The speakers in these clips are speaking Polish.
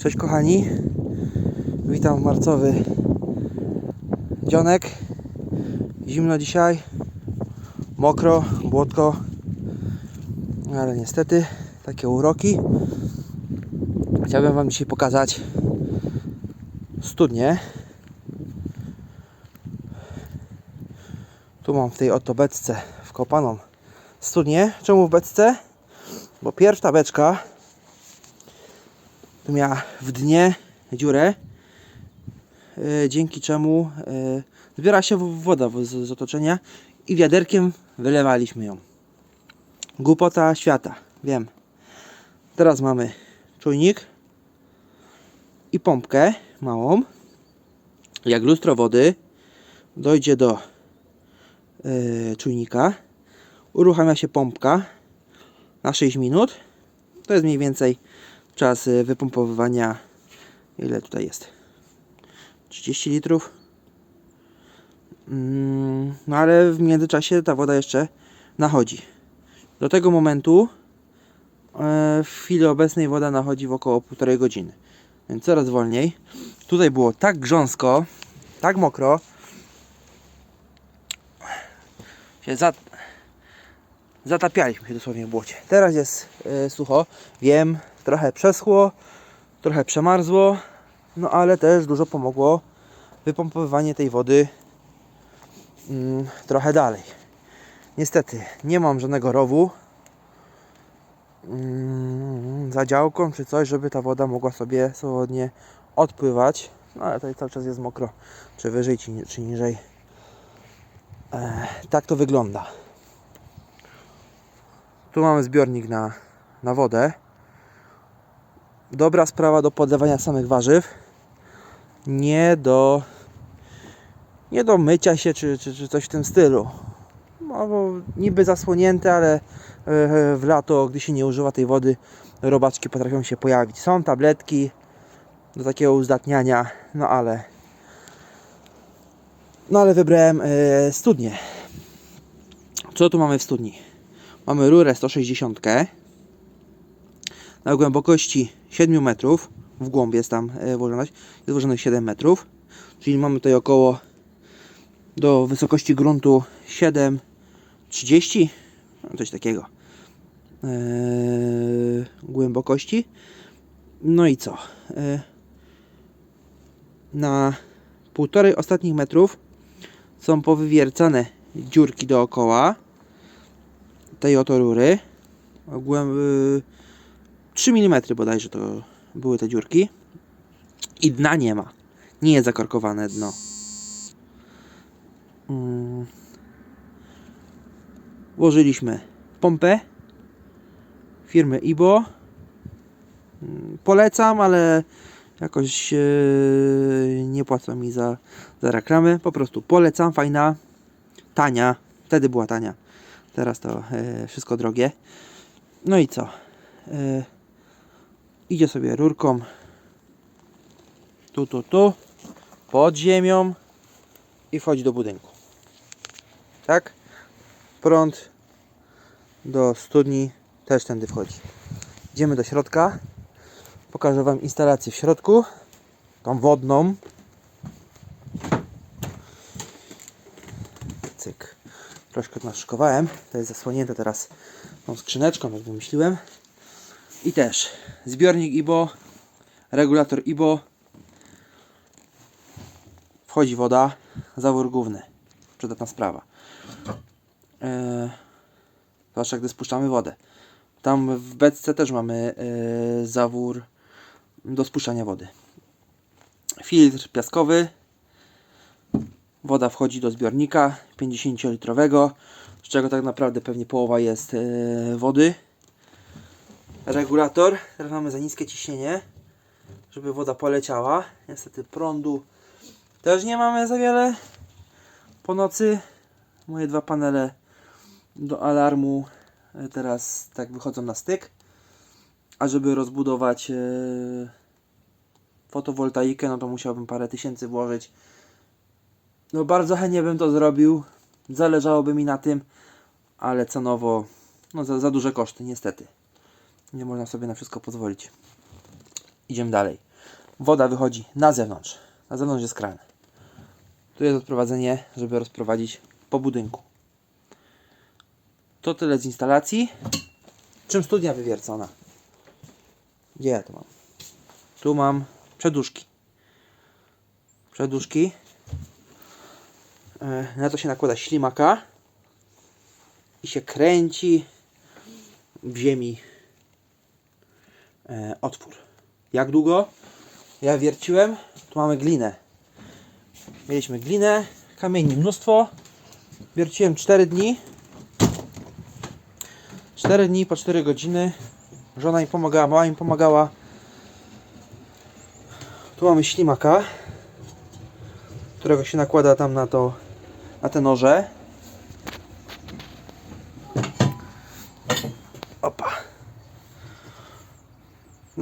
Cześć kochani. Witam w marcowy dzionek. Zimno dzisiaj. Mokro, błotko. Ale niestety takie uroki. Chciałbym Wam dzisiaj pokazać studnię. Tu mam w tej oto beczce wkopaną studnię. Czemu w beczce? Bo pierwsza beczka miała w dnie dziurę, e, dzięki czemu e, zbiera się woda z otoczenia i wiaderkiem wylewaliśmy ją. Głupota świata, wiem. Teraz mamy czujnik i pompkę małą. Jak lustro wody dojdzie do e, czujnika, uruchamia się pompka na 6 minut. To jest mniej więcej czas y, wypompowywania. Ile tutaj jest? 30 litrów. Mm, No ale w międzyczasie ta woda jeszcze nachodzi. Do tego momentu e, w chwili obecnej woda nachodzi w około 1,5 godziny. Więc coraz wolniej. Tutaj było tak grząsko, tak mokro. Się za, zatapialiśmy się dosłownie w błocie. Teraz jest e, sucho. Wiem, trochę przeschło, trochę przemarzło, no ale też dużo pomogło wypompowywanie tej wody mm, trochę dalej. Niestety nie mam żadnego rowu mm, za działką czy coś, żeby ta woda mogła sobie swobodnie odpływać. No ale tutaj cały czas jest mokro, czy wyżej, czy, czy niżej. E, tak to wygląda. Tu mamy zbiornik na, na wodę. Dobra sprawa do podlewania samych warzyw. Nie do nie do mycia się czy, czy, czy coś w tym stylu. No bo niby zasłonięte, ale e, w lato, gdy się nie używa tej wody, robaczki potrafią się pojawić. Są tabletki do takiego uzdatniania, no ale no ale wybrałem e, studnię. Co tu mamy w studni? Mamy rurę 160 na głębokości 7 metrów. W głąb jest tam e, włożona, jest włożonych 7 metrów. Czyli mamy tutaj około do wysokości gruntu 7,30 no coś takiego e, głębokości. No i co? E, na półtorej ostatnich metrów są powywiercane dziurki dookoła tej oto rury. 3 mm bodajże to były te dziurki. I dna nie ma. Nie jest zakorkowane dno. Mm. Włożyliśmy pompę firmy Ibo. Mm, Polecam, ale jakoś e, nie płacą mi za, za reklamę. Po prostu polecam, fajna, tania. Wtedy była tania. Teraz to e, wszystko drogie. No i co? Idzie sobie rurką tu, tu, tu, pod ziemią i wchodzi do budynku. Tak? Prąd do studni też tędy wchodzi. Idziemy do środka. Pokażę Wam instalację w środku. Tą wodną. Cyk. Troszkę naszykowałem. To jest zasłonięte teraz tą skrzyneczką, jak wymyśliłem. I też zbiornik IBO, regulator IBO. Wchodzi woda, zawór główny. Przydatna sprawa. Eee, zwłaszcza gdy spuszczamy wodę. Tam w beczce też mamy eee, zawór do spuszczania wody. Filtr piaskowy. Woda wchodzi do zbiornika 50-litrowego, z czego tak naprawdę pewnie połowa jest eee, wody regulator. Teraz mamy za niskie ciśnienie, żeby woda poleciała. Niestety prądu też nie mamy za wiele. Po nocy moje dwa panele do alarmu e, teraz tak wychodzą na styk. A żeby rozbudować e, fotowoltaikę, no to musiałbym parę tysięcy włożyć. No bardzo chętnie bym to zrobił. Zależałoby mi na tym, ale cenowo no za, za duże koszty niestety. Nie można sobie na wszystko pozwolić. Idziemy dalej. woda wychodzi na zewnątrz. Na zewnątrz jest kran. Tu jest odprowadzenie, żeby rozprowadzić po budynku. To tyle z instalacji. Czym studnia wywiercona? Gdzie ja to mam? Tu mam przeduszki. Przeduszki. E, Na to się nakłada ślimaka i się kręci w ziemi otwór. Jak długo? Ja wierciłem. Tu mamy glinę. Mieliśmy glinę, kamieni mnóstwo. Wierciłem 4 dni. 4 dni po 4 godziny. Żona mi pomagała, mama mi pomagała. Tu mamy ślimaka, którego się nakłada tam na to, na te noże.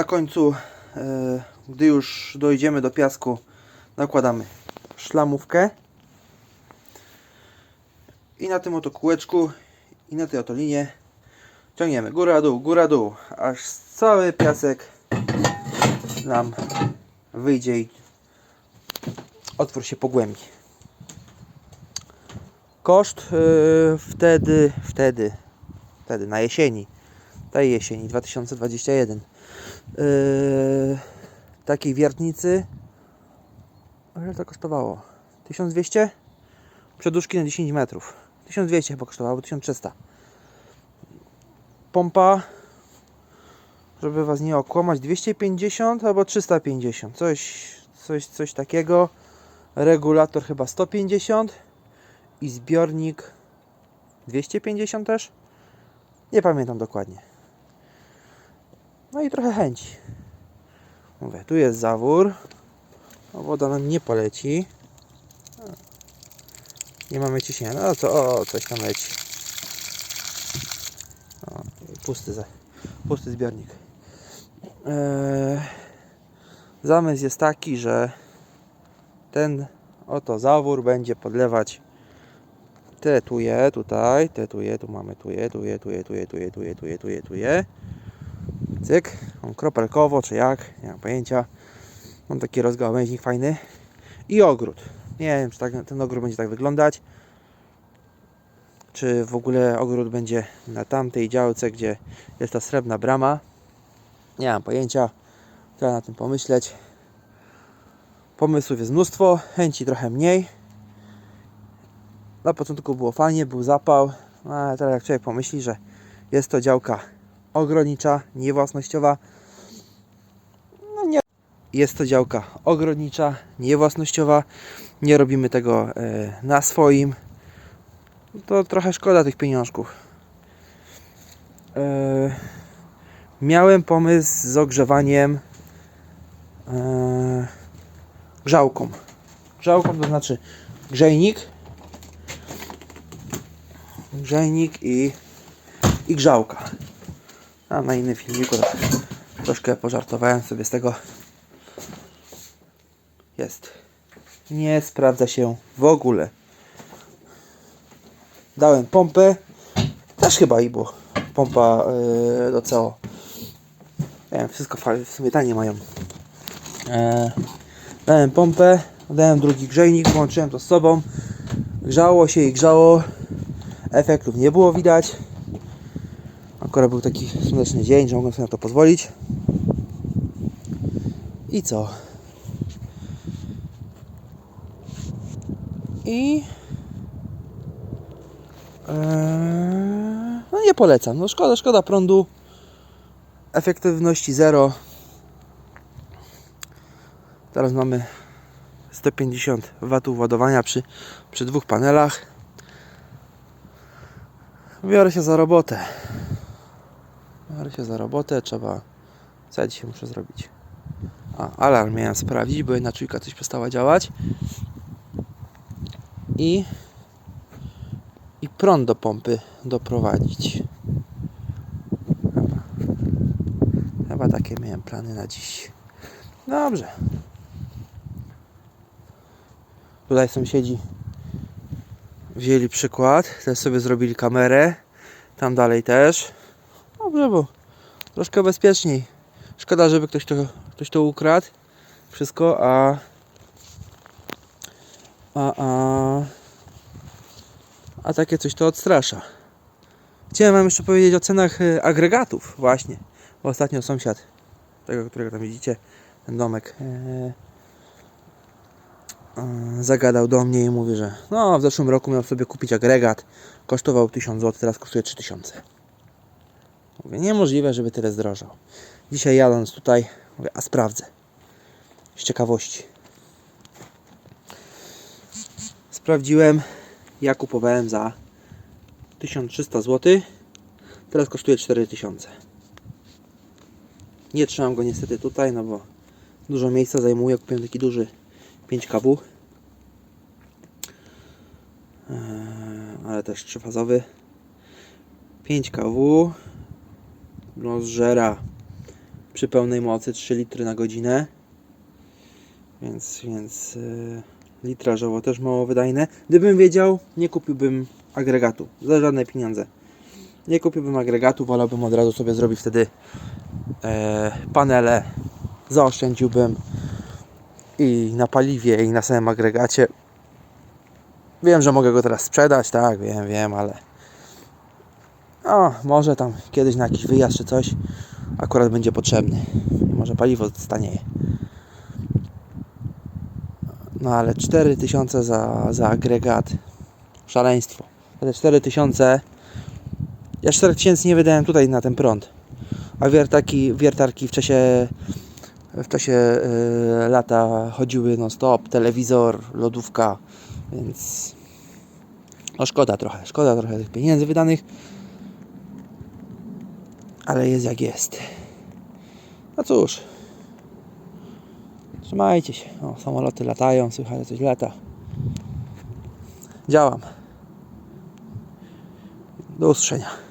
Na końcu, e, gdy już dojdziemy do piasku, nakładamy szlamówkę. I na tym oto kółeczku i na tej oto linie ciągniemy góra dół, góra dół, aż cały piasek nam wyjdzie i otwór się pogłębi. Koszt yy, wtedy, wtedy, wtedy na jesieni, tej jesieni 2021 yy, takiej wiertnicy ile to kosztowało? 1200? Przeduszki na 10 metrów. 1200 chyba kosztowało, 1300. Pompa, żeby Was nie okłamać, 250 albo 350. Coś, coś, coś takiego. Regulator chyba 150 i zbiornik 250 też. Nie pamiętam dokładnie. No i trochę chęci. Mówię, tu jest zawór. O, woda nam nie poleci. Nie mamy ciśnienia. No to o, coś tam leci. O, pusty, pusty zbiornik. Eee, zamysł jest taki, że ten oto zawór będzie podlewać te tuje tutaj, te tuje, tu mamy tuje, tuje, tuje, tuje, tuje, tuje, tuje, tuje, tuje. Cyk, on kropelkowo czy jak, nie mam pojęcia. Mam taki rozgałęźnik fajny. I ogród. Nie wiem, czy tak, ten ogród będzie tak wyglądać. Czy w ogóle ogród będzie na tamtej działce, gdzie jest ta srebrna brama. Nie mam pojęcia. Trzeba na tym pomyśleć. Pomysłów jest mnóstwo, chęci trochę mniej. Na początku było fajnie, był zapał. No, ale teraz jak człowiek pomyśli, że jest to działka ogrodnicza, niewłasnościowa. No nie. Jest to działka ogrodnicza, niewłasnościowa. Nie robimy tego e, na swoim. To trochę szkoda tych pieniążków. E, miałem pomysł z ogrzewaniem e, grzałką. Grzałką to znaczy grzejnik, grzejnik i, i grzałka. A na innym filmiku troszkę pożartowałem sobie z tego. Jest. Nie sprawdza się w ogóle. Dałem pompę. Też chyba i było. Pompa yy, do CO. Wszystko w sumie tanie mają. E, dałem pompę, dałem drugi grzejnik, włączyłem to z sobą. Grzało się i grzało. Efektów nie było widać. Akurat był taki słoneczny dzień, że mogłem sobie na to pozwolić. I co? I Eee, no nie polecam. No szkoda, szkoda prądu. Efektywności 0. Teraz mamy 150 W ładowania przy, przy dwóch panelach. Biorę się za robotę. Biorę się za robotę. Trzeba. Co ja dzisiaj muszę zrobić? A, alarm miałem sprawdzić, bo jedna czujka coś przestała działać. I i prąd do pompy doprowadzić. Chyba, chyba takie miałem plany na dziś. Dobrze. Tutaj sąsiedzi wzięli przykład, też sobie zrobili kamerę. Tam dalej też. Dobrze, bo troszkę bezpieczniej. Szkoda, żeby ktoś to, ktoś to ukradł. wszystko, a a, a a takie coś to odstrasza. Chciałem wam jeszcze powiedzieć o cenach e, agregatów właśnie, bo ostatnio sąsiad tego, którego tam widzicie, ten domek e, e, zagadał do mnie i mówi, że no w zeszłym roku miał sobie kupić agregat, kosztował 1000 zł, teraz kosztuje 3000. Mówię, niemożliwe, żeby tyle zdrożał. Dzisiaj jadąc tutaj, mówię, a sprawdzę. Z ciekawości. Sprawdziłem, ja kupowałem za 1300 zł, teraz kosztuje 4000. Nie trzymam go niestety tutaj, no bo dużo miejsca zajmuje. Kupiłem taki duży 5 kW. Eee, ale też trzyfazowy. 5 kW. No zżera przy pełnej mocy 3 litry na godzinę. Więc, więc yy, litrażowo też mało wydajne. Gdybym wiedział, nie kupiłbym agregatu za żadne pieniądze. Nie kupiłbym agregatu, wolałbym od razu sobie zrobić wtedy e, panele, zaoszczędziłbym i na paliwie, i na samym agregacie. Wiem, że mogę go teraz sprzedać, tak, wiem, wiem, ale o, może tam kiedyś na jakiś wyjazd czy coś akurat będzie potrzebny. Może paliwo stanieje. No ale 4000 za, za agregat. Szaleństwo. Te 4000 ja 4000 nie wydałem tutaj na ten prąd. A wiertarki, wiertarki w czasie w czasie y, lata chodziły non stop, telewizor, lodówka, więc no szkoda trochę, szkoda trochę tych pieniędzy wydanych, ale jest jak jest. No cóż, trzymajcie się. O, samoloty latają, słychać coś lata. Działam. Do usłyszenia.